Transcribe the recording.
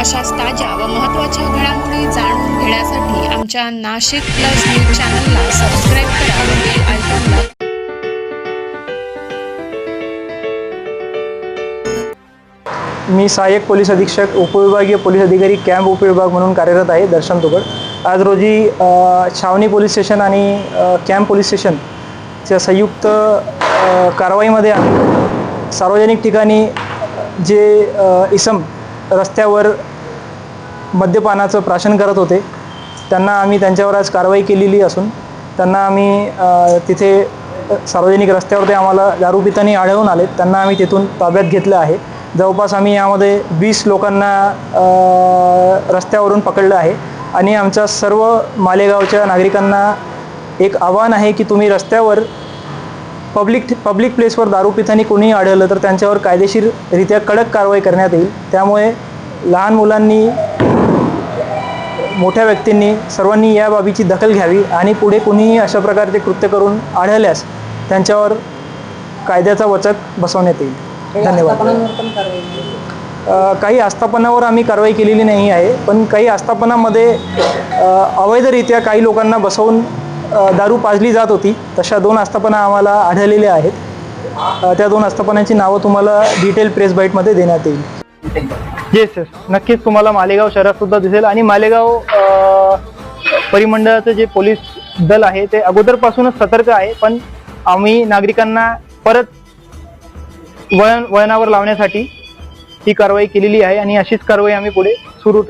अशाच ताज्या व महत्त्वाच्या घडामोडी जाणून घेण्यासाठी आमच्या नाशिक प्लस न्यूज चॅनलला सबस्क्राईब करा व बेल आयकॉनला मी सहाय्यक पोलीस अधीक्षक उपविभागीय पोलीस अधिकारी कॅम्प उपविभाग म्हणून कार्यरत आहे दर्शन तुकड आज रोजी छावणी पोलीस स्टेशन आणि कॅम्प पोलीस स्टेशनच्या संयुक्त कारवाईमध्ये आम्ही सार्वजनिक ठिकाणी जे इसम रस्त्यावर मद्यपानाचं प्राशन करत होते. त्यांना आम्ही त्यांच्यावर आज कारवाई केलेली असून त्यांना आम्ही तिथे सार्वजनिक रस्त्यावर ते आम्हाला दारू पितानी आढळून आले. त्यांना आम्ही तिथून ताब्यात घेतलं आहे. जवळपास आम्ही यामध्ये वीस लोकांना रस्त्यावरून पकडलं आहे. आणि आमच्या सर्व मालेगावच्या नागरिकांना एक आव्हान आहे की तुम्ही रस्त्यावर पब्लिक पब्लिक प्लेसवर दारू पितानी कोणीही आढळलं तर त्यांच्यावर कायदेशीररित्या कडक कारवाई करण्यात येईल. त्यामुळे लहान मुलांनी मोठ्या व्यक्तींनी सर्वांनी या बाबीची दखल घ्यावी आणि पुढे कुणीही अशा प्रकारचे कृत्य करून आढळल्यास त्यांच्यावर कायद्याचा वचक बसवण्यात येईल. धन्यवाद. काही आस्थापनावर आम्ही कारवाई केलेली नाही आहे पण काही आस्थापनामध्ये अवैधरित्या काही लोकांना बसवून दारू पाजली जात होती. तशा दोन आस्थापना आम्हाला आढळलेल्या आहेत. त्या दोन आस्थापनांची नावं तुम्हाला डिटेल प्रेस बाईटमध्ये देण्यात येईल. येस सर नक्कीच तुम्हाला मालेगाव शहरात सुद्धा दिसेल. आणि मालेगाव परिमंडळाचं जे पोलीस दल आहे ते अगोदरपासूनच सतर्क आहे. पण आम्ही नागरिकांना परत वळण वळणावर लावण्यासाठी ही कारवाई केलेली आहे आणि अशीच कारवाई आम्ही पुढे सुरू